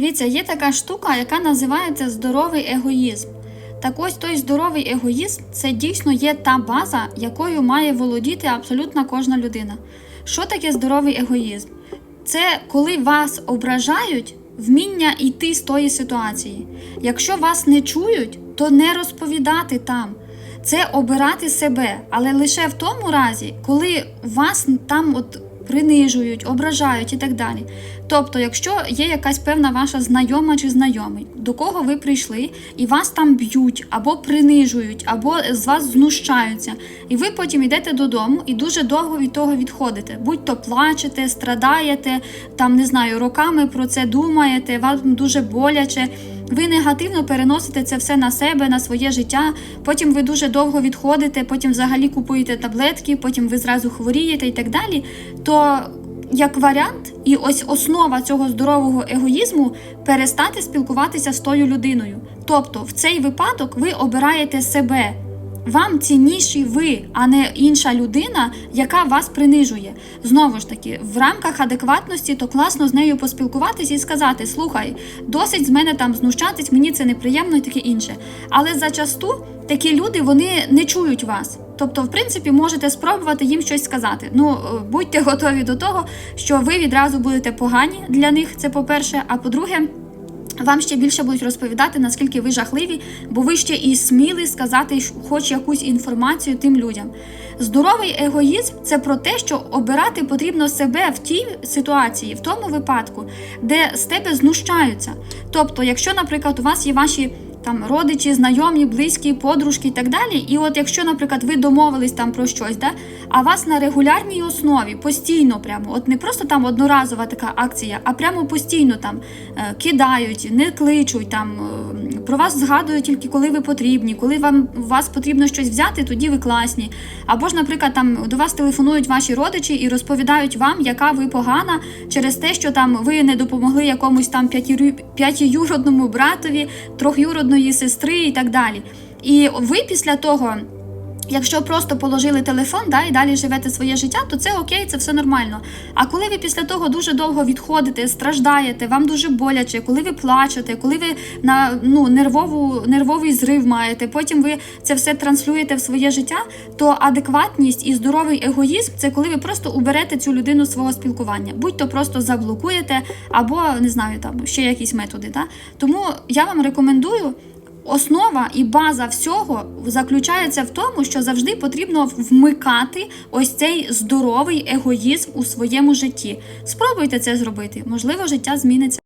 Дивіться, є така штука, яка називається здоровий егоїзм. Так ось той здоровий егоїзм це дійсно є та база, якою має володіти абсолютно кожна людина. Що таке здоровий егоїзм? Це коли вас ображають, вміння йти з тої ситуації. Якщо вас не чують, то не розповідати там. Це обирати себе, але лише в тому разі, коли вас там от принижують, ображають і так далі. Тобто, якщо є якась певна ваша знайома чи знайомий, до кого ви прийшли, і вас там б'ють, або принижують, або з вас знущаються, і ви потім йдете додому і дуже довго від того відходите. Будь-то плачете, страдаєте, там не знаю, роками про це думаєте, вам дуже боляче. Ви негативно переносите це все на себе, на своє життя. Потім ви дуже довго відходите, потім взагалі купуєте таблетки, потім ви зразу хворієте і так далі. То як варіант, і ось основа цього здорового егоїзму перестати спілкуватися з тою людиною. Тобто, в цей випадок ви обираєте себе. Вам цінніші ви, а не інша людина, яка вас принижує. Знову ж таки, в рамках адекватності, то класно з нею поспілкуватись і сказати: слухай, досить з мене там знущатись, мені це неприємно і таке інше. Але зачасту такі люди вони не чують вас. Тобто, в принципі, можете спробувати їм щось сказати. Ну, е, будьте готові до того, що ви відразу будете погані для них. Це по-перше. А по-друге, вам ще більше будуть розповідати, наскільки ви жахливі, бо ви ще і сміли сказати хоч якусь інформацію тим людям. Здоровий егоїзм це про те, що обирати потрібно себе в тій ситуації, в тому випадку, де з тебе знущаються. Тобто, якщо, наприклад, у вас є ваші там родичі, знайомі, близькі, подружки і так далі. І от якщо, наприклад, ви домовились там про щось, да, а вас на регулярній основі постійно прямо, от не просто там одноразова така акція, а прямо постійно там е, кидають, не кличуть там. Про вас згадують тільки коли ви потрібні, коли вам вас потрібно щось взяти, тоді ви класні. Або ж, наприклад, там до вас телефонують ваші родичі і розповідають вам, яка ви погана через те, що там ви не допомогли якомусь там п'ятиюродному братові, трьохюродної сестри і так далі. І ви після того. Якщо просто положили телефон да, і далі живете своє життя, то це окей, це все нормально. А коли ви після того дуже довго відходите, страждаєте, вам дуже боляче, коли ви плачете, коли ви на ну, нервову, нервовий зрив маєте, потім ви це все транслюєте в своє життя, то адекватність і здоровий егоїзм це коли ви просто уберете цю людину з свого спілкування, будь-то просто заблокуєте, або не знаю, там ще якісь методи. Да? Тому я вам рекомендую. Основа і база всього заключається в тому, що завжди потрібно вмикати ось цей здоровий егоїзм у своєму житті. Спробуйте це зробити, можливо, життя зміниться.